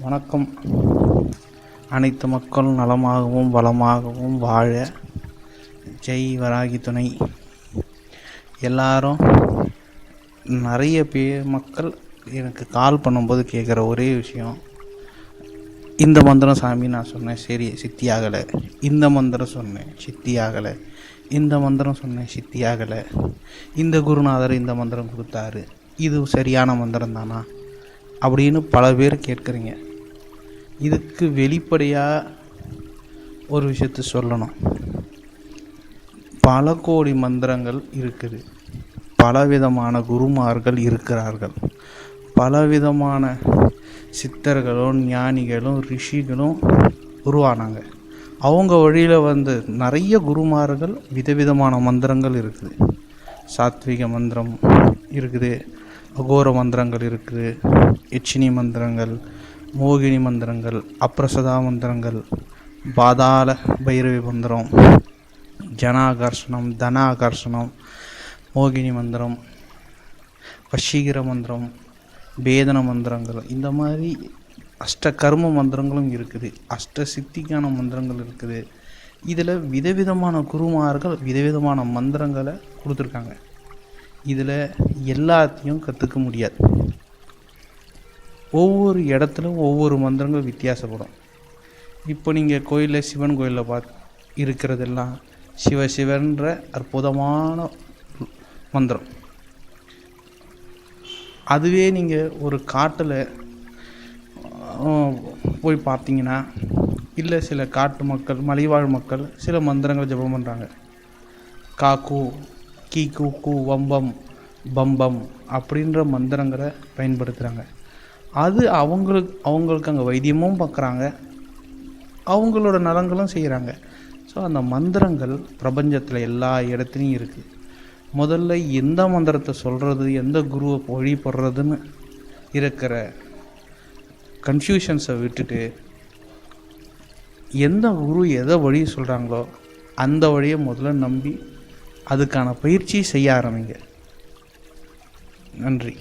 வணக்கம். அனைத்து மக்களும் நலமாகவும் வளமாகவும் வாழ ஜெய் வராகி துணை. எல்லாரும் நிறைய பேர் மக்கள் எனக்கு கால் பண்ணும்போது கேட்குற ஒரே விஷயம் இந்த மந்திரம் சாமி நான் சொன்னேன். சரி சித்தி ஆகலை. இந்த மந்திரம் சொன்னேன். சித்தி ஆகலை. இந்த மந்திரம் சொன்னேன். சித்தி ஆகலை. இந்த குருநாதர் இந்த மந்திரம் கொடுத்தாரு. இது சரியான மந்திரம் தானா அப்படின்னு பல பேர் கேட்குறீங்க. இதுக்கு வெளிப்படையாக ஒரு விஷயத்த சொல்லணும். பல கோடி மந்திரங்கள் இருக்குது. பலவிதமான குருமார்கள் இருக்கிறார்கள். பலவிதமான சித்தர்களும் ஞானிகளும் ரிஷிகளும் உருவானாங்க. அவங்க வழியில் வந்து நிறைய குருமார்கள் விதவிதமான மந்திரங்கள் இருக்குது. சாத்விக மந்திரம் இருக்குது அகோர மந்திரங்கள் இருக்குது எச்சினி மந்திரங்கள் மோகினி மந்திரங்கள் அப்ரசதா மந்திரங்கள் பாதாள பைரவி மந்திரம் ஜனாகர்ஷணம் தனாகர்ஷணம் மோகினி மந்திரம் வஷீகர மந்திரம் வேதன மந்திரங்கள். இந்த மாதிரி அஷ்ட கர்ம மந்திரங்களும் இருக்குது. அஷ்ட சித்திக்கான மந்திரங்கள் இருக்குது. இதில் விதவிதமான குருமார்கள் விதவிதமான மந்திரங்களை கொடுத்துருக்காங்க. இதில் எல்லாத்தையும் கற்றுக்க முடியாது. ஒவ்வொரு இடத்துலையும் ஒவ்வொரு மந்திரங்கள் வித்தியாசப்படும். இப்போ நீங்கள் கோயிலில் சிவன் கோயிலில் பார்த்து இருக்கிறதெல்லாம் சிவ சிவன்ற அற்புதமான மந்திரம். அதுவே நீங்கள் ஒரு காட்டில் போய் பார்த்தீங்கன்னா இல்லை சில காட்டு மக்கள் மலைவாழ் மக்கள் சில மந்திரங்களை ஜெபம் பண்ணுறாங்க காக்கு கீ கூ கூ வம்பம் பம்பம் அப்படின்ற மந்திரங்களை பயன்படுத்துகிறாங்க அது அவங்களுக்கு அவங்களுக்கு அங்கே வைத்தியமும் பார்க்குறாங்க அவங்களோட நலங்களும் செய்கிறாங்க ஸோ அந்த மந்திரங்கள் பிரபஞ்சத்தில் எல்லா இடத்துலையும் இருக்குது முதல்ல எந்த மந்திரத்தை சொல்கிறது எந்த குருவை வழிபடுறதுன்னு இருக்கிற கன்ஃபியூஷன்ஸை விட்டுட்டு எந்த குரு எதை வழி சொல்கிறாங்களோ அந்த வழியை முதல்ல நம்பி அதுக்கான பயிற்சி செய்ய ஆரம்பிங்க. நன்றி.